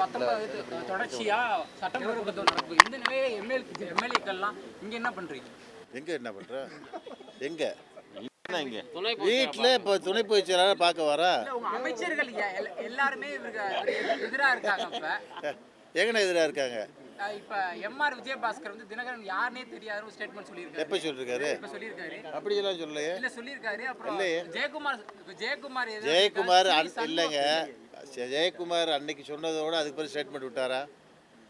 பத்தொன்பது தொடர்ச்சியா சட்டமன்ற கூட்டத்தொடர் இந்த நிலையில எம்எல் எம்எல்ஏக்கள்லாம் இங்க என்ன பண்றீங்க? எங்கே என்ன பண்ணுற எங்கே? இங்க. வீட்டில் இப்போ துணை செயலாளர் பார்க்க வரா? அமைச்சர்கள் எல்லாருமே எதிரா இருக்காங்க எங்கன எதிராக இருக்காங்க? இப்ப எம்ஆர் விஜயபாஸ்கர் வந்து தினகரன் யாருனே தெரியாதுன்னு ஸ்டேட்மெண்ட் சொல்லியிருக்காரு. எப்போ சொல்லியிருக்காரு? இப்ப சொல்லியிருக்காரு. அப்படியெல்லாம் சொல்லலையே. இல்ல சொல்லியிருக்காரு. அப்புறம். ஜெயக்குமார் ஜெயக்குமார் எதிரா ஜெயக்குமார் இல்லைங்க. ஜெயக்குமார் அன்னைக்கு சொன்னதோட அதுக்கு பிறகு ஸ்டேட்மெண்ட் விட்டாரா?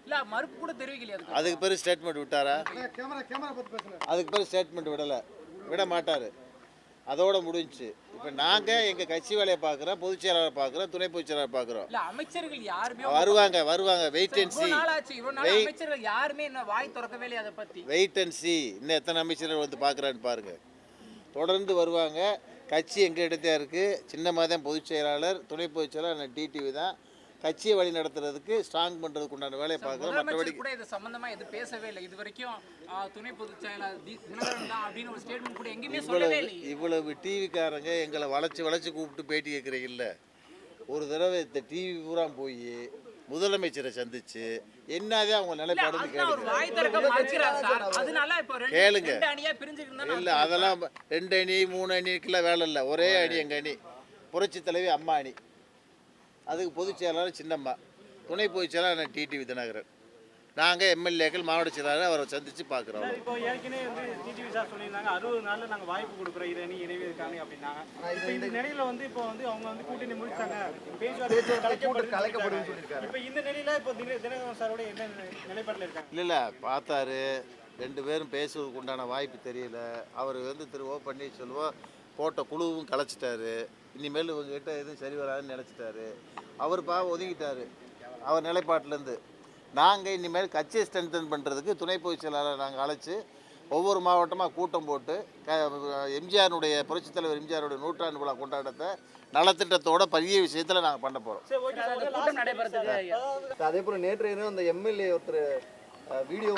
இல்ல மறுப்பு கூட தெரிவிக்கலையா அதுக்கு. பிறகு ஸ்டேட்மெண்ட் விட்டாரா? அதுக்கு பிறகு ஸ்டேட்மெண்ட் விடலை. விட மாட்டார். அதோட முடிஞ்சுச்சு. இப்போ நாங்கள் எங்கள் கட்சி வேலையை பார்க்குறோம் பொதுச் செயலாளர் பார்க்குறோம் துணை பொதுச் செயலாளர் பார்க்குறோம். இல்ல அமைச்சர்கள் யாருமே வருவாங்க வருவாங்க வெயிட் அண்ட் சி அமைச்சர்கள் யாருமே என்ன வாய் திறக்கவே இல்லையா அதை பத்தி. வெயிட் அண்ட் சி இன்னும் எத்தனை அமைச்சர்கள் வந்து பார்க்குறான்னு பாருங்க. தொடர்ந்து வருவாங்க. கட்சி எங்கள் இடத்துல இருக்குது சின்னமாக தான் பொதுச் செயலாளர் துணை பொதுச் செயலாளர் டிடிவி தான். கட்சியை வழி நடத்துறதுக்கு ஸ்ட்ராங் பண்ணுறதுக்கு உண்டான வேலையை பார்க்குறோம். மற்றபடி கூட இது சம்பந்தமா எது பேசவே இல்லை. இது வரைக்கும் துணை பொதுச் அப்படின்னு ஒரு ஸ்டேட்மெண்ட் கூட எங்கேயுமே சொல்லவே இவ்வளவு இவ்வளவு டிவிக்காரங்க எங்களை வளைச்சு வளைச்சு கூப்பிட்டு பேட்டி கேட்குறீங்கல்ல. ஒரு தடவை இந்த டிவி பூரா போய் முதலமைச்சரை சந்திச்சு என்னதான் அவங்க நிலைப்பாடுன்னு கேளுங்க. கேளுங்க. இல்லை அதெல்லாம் ரெண்டு அணி மூணு அணிக்கெல்லாம் வேலை இல்லை. ஒரே அணி எங்கள் அணி. புரட்சி தலைவி அம்மா அணி. அதுக்கு பொதுச் செயலாளர் சின்னம்மா. துணை பொதுச் செயலாளர் டிடிவி தினகரன் நாங்கள் எம்எல்ஏக்கள் மாவட்ட செயலாளர் அவரை சந்தித்து பார்க்குறோம் இப்போ ஏற்கனவே வந்து டிடிவி சார் சொல்லியிருந்தாங்க அறுபது நாள்ல நாங்க வாய்ப்பு கொடுக்குறோம் இரு அணி இணைவே இருக்காங்க அப்படின்னாங்க. இப்போ இந்த நிலையில வந்து இப்போ வந்து அவங்க வந்து கூட்டணி முடிச்சாங்க. பேச்சுவார்த்தை கலைக்கப்படும் இப்போ இந்த நிலையில இப்போ தின தினகரன் சாரோட என்ன நிலைப்பாட்டில் இருக்காங்க? இல்லை இல்லை பார்த்தாரு. ரெண்டு பேரும் பேசுவதற்கு உண்டான வாய்ப்பு தெரியல. அவர் வந்து திரு ஓ பன்னீர்செல்வம் போட்ட குழுவும் கலைச்சிட்டாரு. இனிமேல் இவங்ககிட்ட எதுவும் சரி வராதுன்னு நினச்சிட்டாரு. அவர் பாவம் ஒதுங்கிட்டாரு. அவர் நிலைப்பாட்டிலேருந்து. நாங்கள் இனிமேல் கட்சியை ஸ்ட்ரென்தன் பண்ணுறதுக்கு துணை பொதுச் செயலாளர் நாங்கள் அழைச்சி ஒவ்வொரு மாவட்டமாக கூட்டம் போட்டு க எம்ஜிஆருடைய புரட்சித் தலைவர் எம்ஜிஆருடைய நூற்றாண்டு விழா கொண்டாட்டத்தை நலத்திட்டத்தோட பெரிய விஷயத்தில் நாங்கள் பண்ண போகிறோம் சரி ஓகே சார். கூட்டம் நடைபெறதுக்கு அதே போல நேற்று அந்த எம்எல்ஏ ஒருத்தர் வீடியோ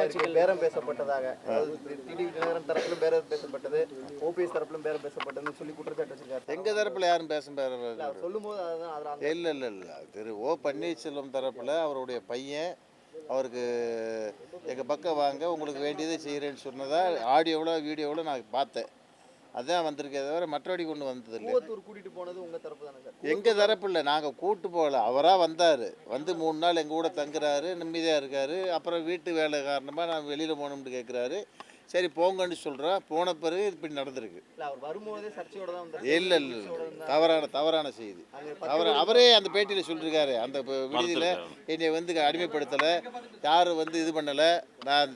ஆயிருக்கு. பேரம் பேசப்பட்டதாக. அதாவது டிடிவி தினகரன் தரப்பிலும் பேரம் பேசப்பட்டது. ஓபிஎஸ் தரப்பிலும் பேரம் பேசப்பட்டதுன்னு சொல்லி குற்றச்சாட்டு வச்சிருக்காரு. எங்கள் தரப்பில் யாரும் பேச பேர அவர் சொல்லும்போது அந்த இல்லை இல்லை இல்லை. திரு ஓ பன்னீர்செல்வம் தரப்பில் அவருடைய பையன் அவருக்கு எங்கள் பக்கம் வாங்க உங்களுக்கு வேண்டியதை செய்கிறேன்னு சொன்னதா ஆடியோவில் வீடியோவில் நான் பார்த்தேன். அதான் வந்திருக்கே தவிர மற்றபடி கொண்டு வந்தது இல்லை கூட்டிட்டு போனது உங்க தரப்பு தானே சார்? எங்கள் தரப்பு இல்லை நாங்கள் கூட்டு போகல. அவராக வந்தார். வந்து மூணு நாள் எங்கள் கூட தங்குறாரு நிம்மதியாக இருக்கார். அப்புறம் வீட்டு வேலை காரணமாக நான் வெளியில் போகணும்னு கேட்குறாரு சரி போங்கன்னு சொல்கிறோம் போன பிறகு இப்படி நடந்திருக்கு. இல்ல அவர் வரும்போதே சர்ச்சையோட தான் வந்தார் இல்லை. தவறான தவறான செய்தி. அவர் அவரே அந்த பேட்டியில் சொல்லியிருக்காரு அந்த விடுதியில் என்னை வந்து அடிமைப்படுத்தலை. யாரும் வந்து இது பண்ணலை. நான்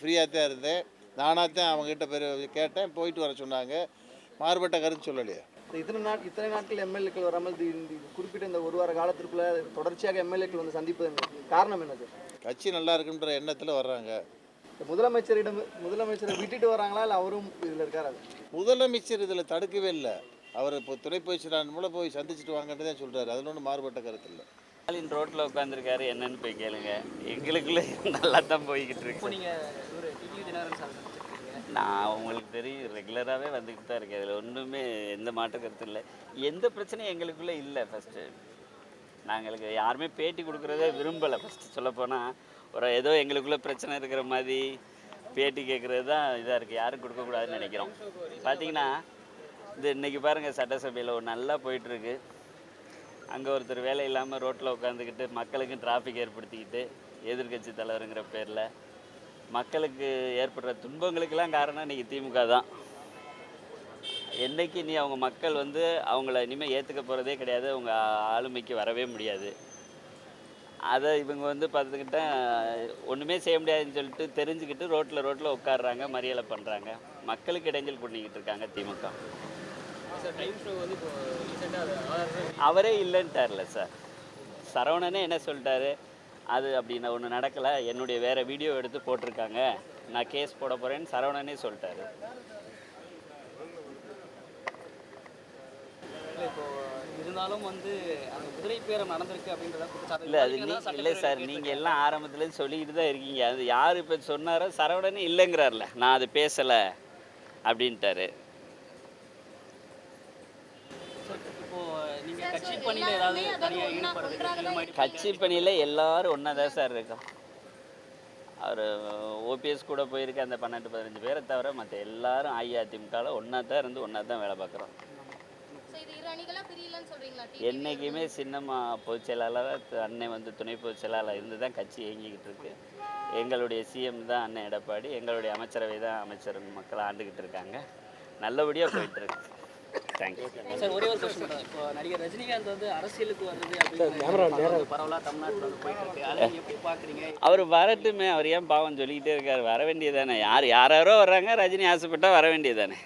ஃப்ரீயாக தான் இருந்தேன். நானாக தான் அவங்ககிட்ட பேர் கேட்டேன் போயிட்டு வர சொன்னாங்க. மாறுபட்ட கருத்து சொல்லலையே. இத்தனை நாட் இத்தனை நாட்கள் எம்எல்ஏக்கள் வராமல் குறிப்பிட்ட இந்த ஒரு வார காலத்திற்குள்ள தொடர்ச்சியாக எம்எல்ஏக்கள் வந்து சந்திப்பது காரணம் என்ன சார்? கட்சி நல்லா இருக்குன்ற எண்ணத்தில் வர்றாங்க. இந்த முதலமைச்சரிடம் முதலமைச்சரை விட்டுட்டு வராங்களா இல்லை அவரும் இதில் இருக்காரா? முதலமைச்சர் இதில் தடுக்கவே இல்லை. அவர் இப்போ துணை பொதுச்செயலாளர் மூலம் போய் சந்திச்சுட்டு வாங்கன்னு தான் சொல்கிறாரு அதில் ஒன்றும் மாறுபட்ட கருத்து இல்லை. ஸ்டாலின் ரோட்டில் உட்காந்துருக்காரு என்னன்னு போய் கேளுங்க. எங்களுக்குள்ள நல்லா தான் போய்கிட்டு இருக்கு. நீங்க நான் உங்களுக்கு தெரியும் ரெகுலராகவே வந்துக்கிட்டு தான் இருக்கேன். அதில் ஒன்றுமே எந்த மாற்று கருத்து இல்லை. எந்த பிரச்சனையும் எங்களுக்குள்ளே இல்லை ஃபஸ்ட்டு நாங்களுக்கு யாருமே பேட்டி கொடுக்குறதே விரும்பலை ஃபஸ்ட்டு சொல்லப்போனால் ஒரு ஏதோ எங்களுக்குள்ளே பிரச்சனை இருக்கிற மாதிரி பேட்டி கேட்குறது தான் இதாக இருக்குது யாரும் கொடுக்கக்கூடாதுன்னு நினைக்கிறோம். பார்த்தீங்கன்னா இது இன்றைக்கி பாருங்கள் சட்டசபையில் ஒரு நல்லா போயிட்டுருக்கு. அங்கே ஒருத்தர் வேலை இல்லாமல் ரோட்டில் உட்காந்துக்கிட்டு மக்களுக்கும் டிராஃபிக் ஏற்படுத்திக்கிட்டு எதிர்க்கட்சி தலைவருங்கிற பேரில் மக்களுக்கு ஏற்படுற துன்பங்களுக்கெல்லாம் காரணம் இன்றைக்கி திமுக தான். என்னைக்கு நீ அவங்க மக்கள் வந்து அவங்கள இனிமேல் ஏற்றுக்க போகிறதே கிடையாது அவங்க ஆளுமைக்கு வரவே முடியாது. அதை இவங்க வந்து பார்த்துக்கிட்டா ஒன்றுமே செய்ய முடியாதுன்னு சொல்லிட்டு தெரிஞ்சுக்கிட்டு ரோட்டில் ரோட்டில் உட்காடுறாங்க மறியலை பண்ணுறாங்க மக்களுக்கு இடைஞ்சல் பண்ணிக்கிட்டு இருக்காங்க திமுக. சார் டைம் வந்து அவரே இல்லைன்ட்டார்ல சார். சரவணனே என்ன சொல்லிட்டாரு? அது அப்படி நான் ஒன்று நடக்கலை. என்னுடைய வேறு வீடியோ எடுத்து போட்டிருக்காங்க. நான் கேஸ் போட போகிறேன்னு சரவணனே சொல்லிட்டாரு. இருந்தாலும் வந்து அந்த குதிரை பேரம் நடந்திருக்கு அப்படின்றத குற்றச்சாட்டு இல்லை அது நீ இல்லை சார் நீங்கள் எல்லாம் ஆரம்பத்துலேருந்து சொல்லிக்கிட்டு தான் இருக்கீங்க. அது யார் இப்போ சொன்னாரோ சரவணனே இல்லைங்கிறார்ல. நான் அது பேசலை அப்படின்ட்டாரு இப்போ நீங்க கட்சி பணியில் கட்சி பணியில் எல்லாரும் ஒன்றா தான் சார் இருக்கோம். அவர் ஓபிஎஸ் கூட போயிருக்க அந்த பன்னெண்டு பதினஞ்சு பேரை தவிர மற்ற எல்லாரும் அஇஅதிமுகவில் ஒன்றா தான் இருந்து ஒன்றா தான் வேலை பார்க்குறோம். என்றைக்குமே சின்னம்மா பொதுச் செயலாளராக அண்ணன் வந்து துணை பொதுச் செயலாளர் இருந்து தான் கட்சி இயங்கிக்கிட்டு இருக்கு. எங்களுடைய சிஎம் தான் அண்ணன் எடப்பாடி எங்களுடைய அமைச்சரவை தான் அமைச்சர் மக்கள் ஆண்டுக்கிட்டு இருக்காங்க. நல்லபடியாக போயிட்டு இருக்கு. தேங்க்யூ சார் ஒரே ஒரு கொஸ்டின் தான் இப்போ நடிகர் ரஜினிகாந்த் வந்து அரசியலுக்கு வர்றது பரவலாக தமிழ்நாட்டில் வந்து போயிட்டு இருக்கு. அதை நீங்க எப்படி பார்க்குறீங்க அவர் வரட்டுமே அவர் ஏன் பாவம் சொல்லிக்கிட்டே இருக்கார். வர வேண்டியதானே யார் யாராரோ வர்றாங்க ரஜினி ஆசைப்பட்டா வர வேண்டியதானே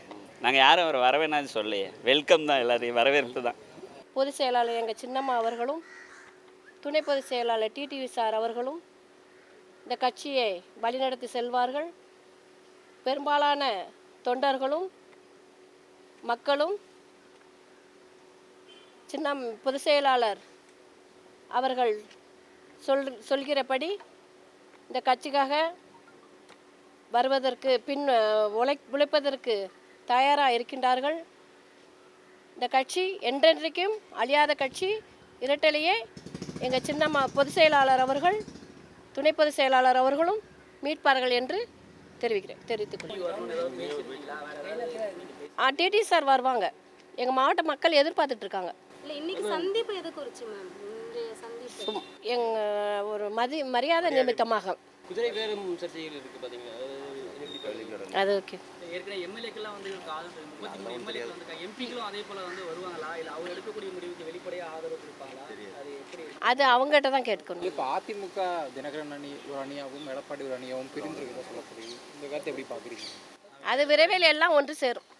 நாங்கள் யாரும் அவர் வர வேணாம்னு சொல்லையே வெல்கம் தான் எல்லாரையும் வரவேற்பு தான். பொதுச் செயலாளர் எங்கள் சின்னம்மா அவர்களும் துணை பொதுச் செயலாளர் டிடிவி சார் அவர்களும் இந்த கட்சியை வழிநடத்தி செல்வார்கள். பெரும்பாலான தொண்டர்களும் மக்களும் சின்ன பொதுச் செயலாளர் அவர்கள் சொல் சொல்கிறபடி இந்த கட்சிக்காக வருவதற்கு பின் உழை உழைப்பதற்கு தயாராக இருக்கின்றார்கள். இந்த கட்சி என்றென்றைக்கும் அழியாத கட்சி. இரட்டலையே எங்கள் சின்னம்மா பொதுச் செயலாளர் அவர்கள் துணை பொதுச் செயலாளர் அவர்களும் மீட்பார்கள் என்று தெரிவிக்கிறேன் தெரிவித்துக் ஆ டிடி சார் வருவாங்க. எங்கள் மாவட்ட மக்கள் எதிர்பார்த்துட்ருக்காங்க இல்ல இன்னைக்கு சந்திப்பு எது குறிச்சு மேம் இன்றைய சந்திப்பு. எங்கள் ஒரு மதி மரியாதை நிமித்தமாக. குதிரை பேரும் சர்ச்சைகள் இருக்குது பார்த்தீங்களா அது ஓகே. ஏற்கனவே எம்எல்ஏக்கெல்லாம் வந்து ஆதரவு முப்பத்தி மூணு எம்எல்ஏக்கள் வந்து எம்பிக்களும் அதே போல் வந்து வருவாங்களா? இல்லை அவர் எடுக்கக்கூடிய முடிவுக்கு வெளிப்படையாக ஆதரவு கொடுப்பாங்களா? அது எப்படி அது அவங்ககிட்ட தான் கேட்கணும். இப்போ அதிமுக தினகரன் அணி ஒரு அணியாகவும் எடப்பாடி ஒரு அணியாகவும் பிரிந்திருக்கிறதா சொல்லப்படுது. இந்த கருத்தை எப்படி பார்க்குறீங்க அது விரைவில் எல்லாம் ஒன்று சேரும்.